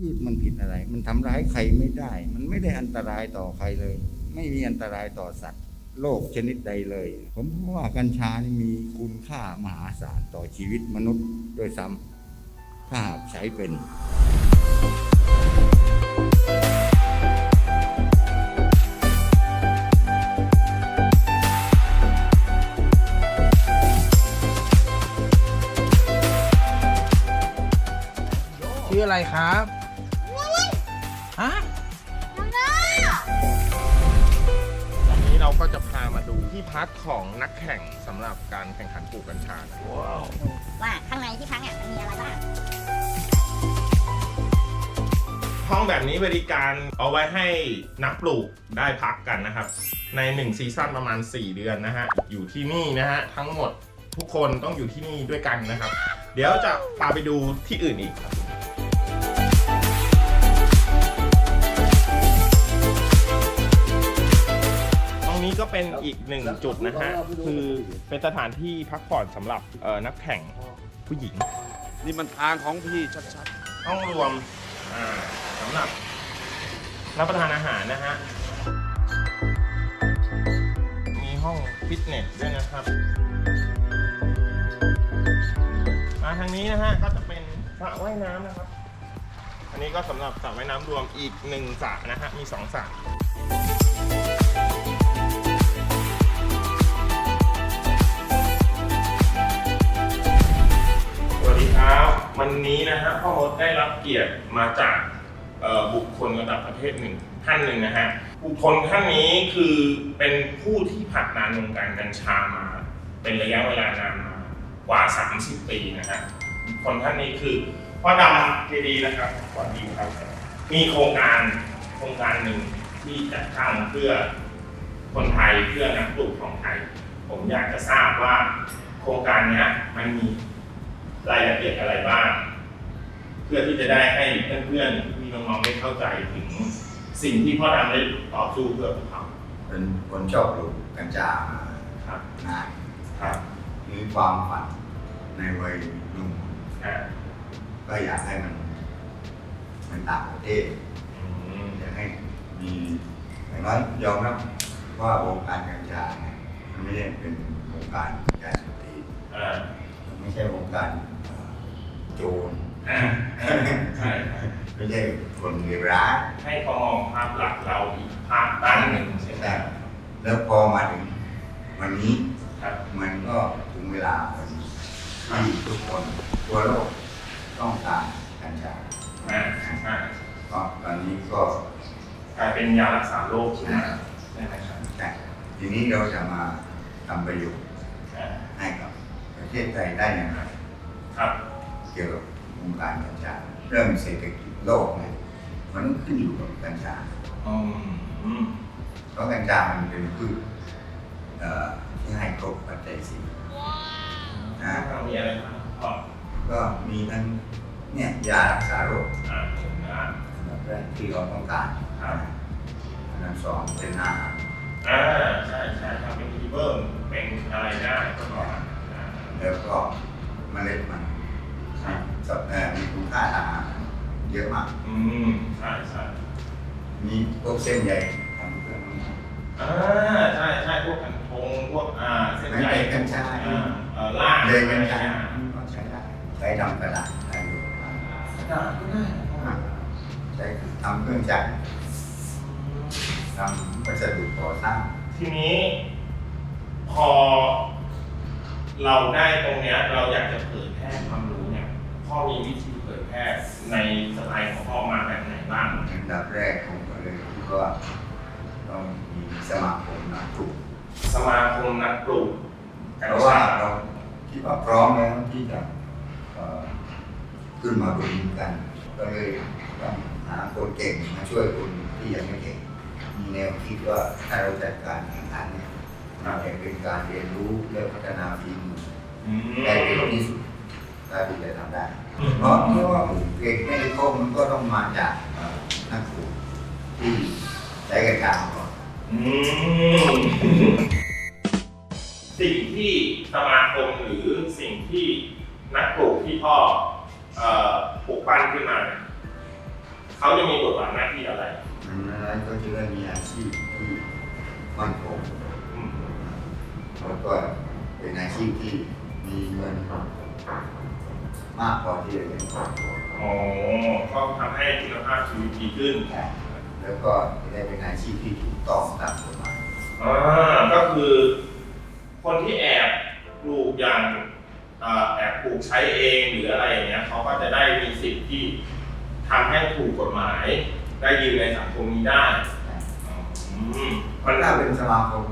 พืชมันผิดอะไร มันทำร้ายใครไม่ได้ มันไม่ได้อันตรายต่อใครเลย ไม่มีอันตรายต่อสัตว์โลกชนิดใดเลย ผมว่ากัญชานี่มีคุณค่ามหาศาลต่อชีวิตมนุษย์โดวยซ้ำถ้าหากใช้เป็นชื่ออะไรครับ ฮะวันนี้เราก็จะพามาดูที่พักของนักแข่งสำหรับการแข่งขันปลูกกัญชานะว่าข้างในที่พักเนี่ยมันมีอะไรบ้างห้องแบบนี้บริการเอาไว้ให้นักปลูกได้พักกันนะครับ ใน 1 ซีซั่นประมาณ 4 เดือนนะฮะ อยู่ที่นี่นะฮะ ทั้งหมดทุกคนต้องอยู่ที่นี่ด้วยกันนะครับ เดี๋ยวจะพาไปดูที่อื่นอีกครับ รงนี้ก็เป็นอีกหนึ่งจุดนะฮะ คือเป็นสถานที่พักผ่อนสำหรับเอ่อนักแข่งผู้หญิง นี่มันทางของพี่ชัดห้องรวมอ่าสำหรับรับประทานอาหารนะฮะ มีห้องฟิตเนสด้วยนะครับมาทางนี้นะฮะก็จะเป็นสระว่ายน้ำนะครับ อันนี้ก็สำหรับสระว่ายน้ำรวมอีกหนึ่งสระนะฮะ มีสองสระ วันนี้นะฮะพ่อมดได้รับเกียรติมาจากบุคคลระดับประเทศหนึ่งท่านหนึ่งนะฮะบุคคลท่านนี้คือเป็นผู้ที่ผลักดันวงการกัญชามา เป็นระยะเวลานานมากว่า 30 ปีนะฮะบุคคลท่านนี้คือพ่อดำเจดีนะครับสวัสดีครับ มีโครงการโครงการหนึ่งที่จัดตั้งเพื่อคนไทยเพื่อนักปลูกของไทย ผมอยากจะทราบว่าโครงการเนี้ยมันมี รายละเอียดอะไรบ้าง เพื่อที่จะได้ให้เพื่อนๆพี่น้องๆได้เข้าใจถึงสิ่งที่พ่อดำได้ต่อสู้เพื่อพวกเขาเป็นคนชอบปลูกกัญชามาครับนานครับมีความฝันในวัยหนุ่มอ่าก็อยากให้มันเหมันต่างประเทศอืมอยากให้มีอย่างน้อยยอมรับว่าวงการกัญชาเนี่ยมันไม่ใช่เป็นวงการยาเสพติดอ่ามัน ไม่ใช่วงการเอ่อโจรอ่าอ่าใช่ครับไม่ใช่คนเลวร้ายให้เขามองภาพหลักเราอีกภาพด้านหนึ่งใช่ไหมแต่แล้วพอมาถึงวันนี้ครับ มันก็ถึงเวลาพอดีที่ทุกคนทั่วโลกต้องการกัญชาอ่าอ่าก็ตอนนี้ก็ กลายเป็นยารักษาโรคขึ้นมาใช่ไหมครับ แต่ทีนี้เราจะมาทำประโยชน์อ่าให้กับ ประเทศไทยได้อย่างไรครับเกี่ยวกับวงการกัญชาเรื่องเศรษฐกิจโลกเนี่ยมันขึ้นอยู่กับกัญชาอืมอืมเพราะกัญชามันเป็นพืชเอ่อที่ให้ครบปัจจัยสี่นะเรามีอะไรบ้างพ่อก็มีทั้งเนี่ยยารักษาโรคอ่าหนึ่งนะอันดับแรกที่เราต้องการครับอันดับสองเป็นอาหารอ่าใช่ใช่ทำเป็นทีเบิร์เป็นอะไรได้ก็ก่อนอ่า แล้วก็เมล็ดมันครับ สับเอ่อมีคุณค่าทางอาหารเยอะมาก อืมใช่ใช่มีพวกเส้นใยทำเครื่องมืออ่าใช่ใช่พวกกันทงพวกอ่าเส้นใยไม่เป็นกัญชา อ่าเอ่อล่างเดินกัญชาอะไรก็ใช้ได้ใช้ทำกระดาษได้อยู่กระดาษก็ได้ใช้ทำเครื่องจักรทำวัสดุก่อสร้าง ทีนี้ พอ เราได้ตรงเนี้ยเราอยากจะเผยแพร่ความรู้เนี่ยพ่อมีวิธีเผยแพร่ในสไตล์ของพ่อมาแบบไหนบ้างอันดับแรกผมก็เลยคิดว่าต้องมีสมาคมนักปลูกสมาคมนักปลูกกัญเพราะว่าชาเราคิดว่าพร้อมแล้วที่จะเอ่อขึ้นมาบนกัน ก็เลยต้องหาคนเก่งมาช่วยคนที่ยังไม่เก่งมีแนวคิดว่าถ้าเราจัดการแข่งขันเนี่ย มันจะเป็นการเรียนรู้และพัฒนาฝีมืออืมได้เร็วที่สุดถ้าที่จะทำได้ เพราะเมื่อว่าปลูกเก่งไม่ได้โค้มันก็ต้องมาจากเอ่อนักปลูกที่ใช้กัญชามาก่อนอืมสิ่งที่สมาคมหรือสิ่งที่นักปลูกที่พ่อเอ่อปลูกปั้นขึ้นมาเนี่ยเขาจะมีบทบาทหน้าที่อะไรดังนั้นก็จะได้มีอาชีพที่มั่นคงอืม แล้วก็เป็นอาชีพที่มีเงินมากพอที่จะเลี้ยงครอบครัวอ๋อก็ทำให้คุณภาพชีวิตดีขึ้นแล้วก็จะได้เป็นอาชีพที่ถูกต้องตามกฎหมายอ่าก็คือ คนที่แอบปลูกอย่างเอ่อแอบปลูกใช้เองหรืออะไรอย่างเงี้ยเขาก็จะได้มีสิทธิ์ที่ทำให้ถูกกฎหมาย ได้ยืนในสังคมนี้ได้อืมมันถ้าเป็นสมาคม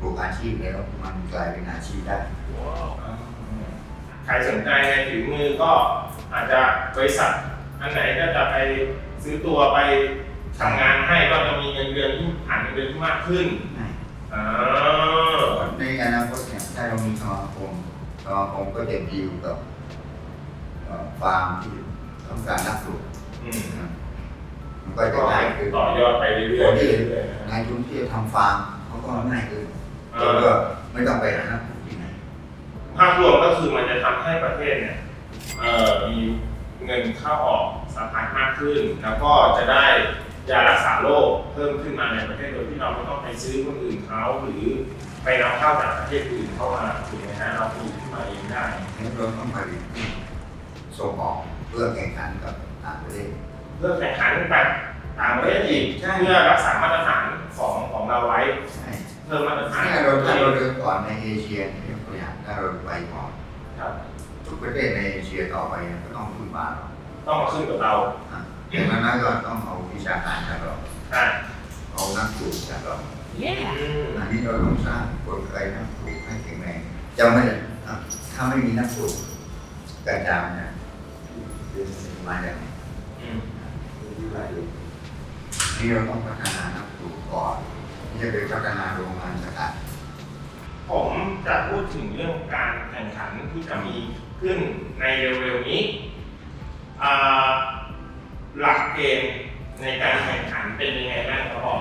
ปลูกอาชีพแล้วมันกลายเป็นอาชีพได้ใครสนใจในถือมือก็อาจจะบริษัทอันไหนก็จะไปซื้อตัวไปทำงานให้ก็จะมีเงินเดือนที่ผ่านเงินเดือนที่มากขึ้นอ่าในอนาคตเนี่ยถ้าเรามีสมาคมสมาคมก็จะดีลกับเอ่อฟาร์มที่ต้องการนักปลูกอืมนะมันก็จะก็ง่ายขึ้นต่อยอดไปเรื่อยๆคนที่เรื่อยๆนะนายทุนที่จะทำฟาร์ม เขาก็ง่ายขึ้นอ่าแล้วก็ไม่ต้องไปหานักปลูกที่ไหนภาพรวมก็คือมันจะทำให้ประเทศเนี่ยเอ่อมีเงินเข้าออกสะพัดมากขึ้น แล้วก็จะได้ยารักษาโรคเพิ่มขึ้นมาในประเทศโดยที่เราไม่ต้องไปซื้อคนอื่นเขาหรือไปนำเข้าจากประเทศอื่นเข้ามาถูกไหมฮะเราผลิตขึ้นมาเองได้งั้นเราต้องผลิตส่งออกเพื่อแข่งขันกับต่างประเทศเพื่อแข่งขันแบบต่างประเทศอีกใช่เพื่อรักษามาตรฐานของของเราไว้ใช่ เพิ่มมาตรฐานถ้าเราถ้าเราเดินก่อนในเอเชียยกตัวอย่างถ้าเราไปก่อนครับ ทุกประเทศในเอเชียต่อไปเนี่ยก็ต้องพึ่งบาเราต้องมาขึ้นกับเราอะดังนั้นก็ต้องเอาวิชาการจากเราใช่เอานักปลูกจากเราอืมอันนี้เราต้องสร้างกลไกนักปลูกให้แข็งแรงจะไม่อะถ้าไม่มีนักปลูกกระจายเนี่ยเป็นมาจากไหนอืมนี่เราต้องพัฒนานักปลูกก่อน ที่จะไปพัฒนาโรงงานสกัดผมจะพูดถึงเรื่องการแข่งขันที่จะมีขึ้นในเร็วๆนี้อ่าหลักเกณฑ์ในการแข่งขันเป็นยังไงบ้างครับพ่อ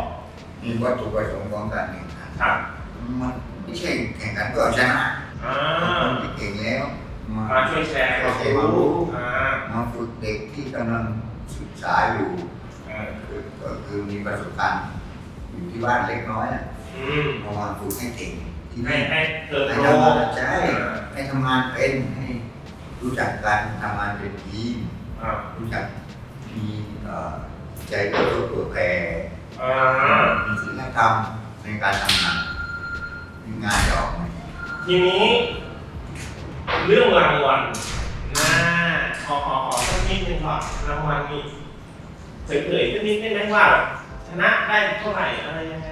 มีวัตถุประสงค์ของการแข่งขันครับมันไม่ใช่แข่งขันเพื่อเอาชนะอ่าคนที่เก่งแล้วมามาช่วยแชร์ความรู้อ่ามาฝึกเด็กที่กำลังศึกษาอยู่เออคือก็คือมีประสบการณ์ อยู่ที่บ้านเล็กน้อยอะอืมเรามาฝึกให้เก่งที่ให้นี่ให้เติบให้โตทำงานใช่ให้ทำงานเป็นให้รู้จักการทำงานเป็นทีมอ่ารู้จักมีเอ่อใจเอื้อเฟื้อเผื่อแผ่ อ่ามีศีลธรรมในการทำงานงานจะออกมาดีทีนี้ เรื่องรางวัลนะขอขอขอสักนิดนึงก่อนรางวัลนี่เฉยๆสักนิดได้ไหมว่า ชนะได้เท่าไหร่อะไรยังไง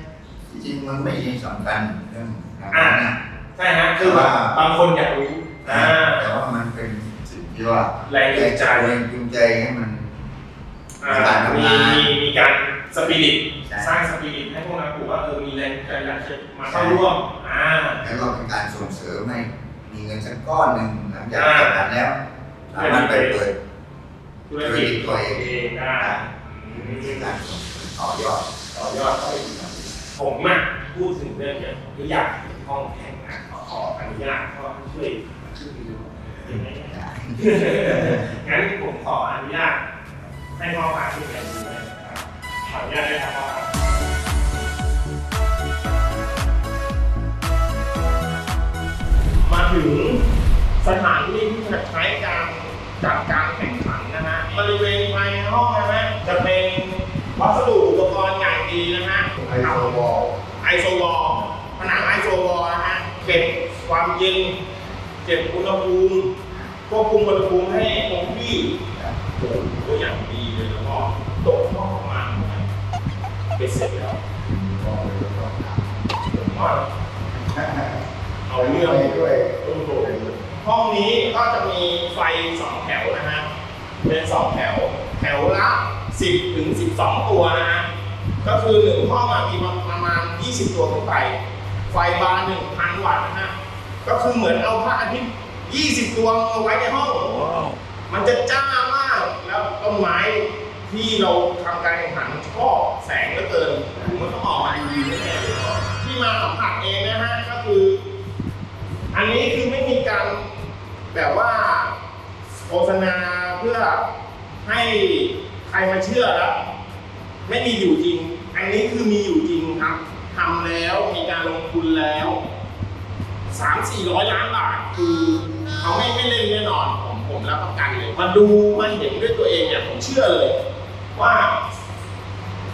ที่จริงมันไม่ใช่สำคัญเรื่องรางวัลนะ ใช่ฮะคือแบบบางคนอยากรู้อ่า แต่ว่ามันเป็นสิ่งที่ว่าแรงจูงใจ แรงจูงใจให้มัน อ่าการทำมีงานมีมีการสปิริตใช่ สร้างสปิริตให้พวกนักปลูกว่าเออมีแรงใจอยากจะมาเข้าร่วมอ่า แล้วก็เป็นการส่งเสริมให้มีเงินสักก้อนหนึ่งหลังจากอ่า จัดการแล้วสามารถไปเปิด ธุรกิจตัวเองได้อืเป็นมการส่งเสริม ต่อยอดต่อยอดเขาไปอีกผมอะพูดถึงเรื่องเนี้ยผมก็อยากเห็นห้องแข่งนะขอขออนุญาตพ่อช่วยขึ้นไปดูได้ไหมได้งั้นผมขออนุญาตให้พ่อพาที่ไหนดูนะขออนุญาตได้ครับพ่อมาถึงสถานที่ที่จะใช้การจัดการแข่งขันนะฮะบริเวณภายในห้องนะฮะจะเป็น วัสดุอุปกรณ์อย่างดีนะฮะไอโซบอลไอโซวอลผนังไอโซวอลนะฮะเก็บความเย็น เก็บอุณหภูมิควบคุมอุณหภูมิให้คงที่โอ้โหตัวอย่างดีเลยแล้วก็ตกห้องออกมาเป็นเสร็จแล้วผมว่าเอาเรื่องด้วยโอ้โหห้องนี้ก็จะมีไฟสองแถวนะฮะเป็นสองแถวแถวละ 10 ถึง 12 ตัวนะฮะก็คือหนึ่งห้องอะมีประมาณ 20 ตัวขึ้นไป ไฟบาน1,000 วัตต์นะฮะก็คือเหมือนเอาพระอาทิตย์ 20ตัวมาไว้ในห้อง มันจะจ้ามากแล้วต้นไม้ที่เราทำการแข่งขันชอบแสงเหลือเกินมันต้องออกมาดีแน่ๆเลยที่มาสัมผัสเองนะฮะก็คือ อันนี้คือไม่มีการแบบว่าโฆษณาเพื่อให้ ใครมาเชื่อแล้ว ไม่มีอยู่จริง อันนี้คือมีอยู่จริงครับทำแล้วมีการลงทุนแล้วสามสี่ร้อยล้านบาทคือเขาไม่ไม่เล่นแน่นอน ผมผมรับประกันเลยมาดูมาเห็นด้วยตัวเองเนี่ยผมเชื่อเลย ว่า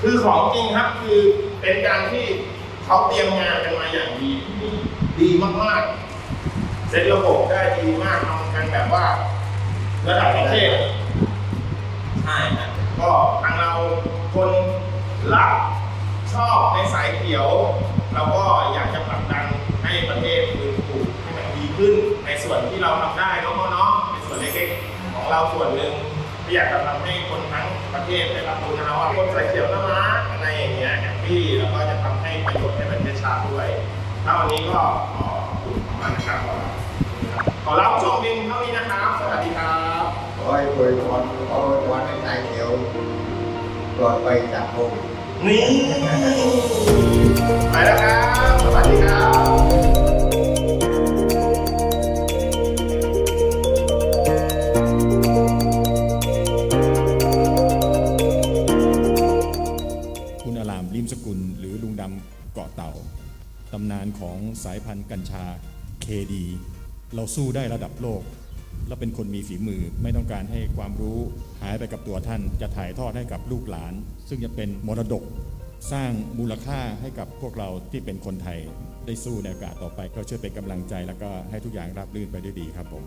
คือของจริงครับคือเป็นการที่เขาเตรียมงานกันมาอย่างดี ดีมากๆเซตระบบได้ดีมากทำกันแบบว่า ระดับประเทศใช่ครับ ก็ทางเราคนรักชอบในสายเขียวเราก็อยากจะผลักดันให้ประเทศฟื้นฟูให้มันดีขึ้น ในส่วนที่เราทำได้เนาะเนาะในส่วนเล็กๆของเราส่วนหนึ่งที่อยากจะทำให้คนทั้งประเทศได้รับรู้นะว่าคนสายเขียวนะมาอะไรอย่างเงี้ยแฮปปี้แล้วก็จะทำให้ประโยชน์ให้ประเทศชาติด้วยถ้าวันนี้ก็ขอบคุณมากนะครับขอรับชมเพียงเท่านี้นะครับสวัสดีครับ ให้อวยพรขออวยพรให้ชายเขียวปลอดไปจากโควิดนี่ไปแล้วครับ สวัสดีครับคุณอารามริมสกุลหรือลุงดำเกาะเต่า ตำนานของสายพันธุ์กัญชาเคดีเราสู้ได้ระดับโลก และเป็นคนมีฝีมือ ไม่ต้องการให้ความรู้หายไปกับตัวท่าน จะถ่ายทอดให้กับลูกหลาน ซึ่งจะเป็นมรดก สร้างมูลค่าให้กับพวกเราที่เป็นคนไทย ได้สู้ในโอกาสต่อไปก็ช่วยเป็นกำลังใจ แล้วก็ให้ทุกอย่างราบรื่นไปด้วยดีครับผม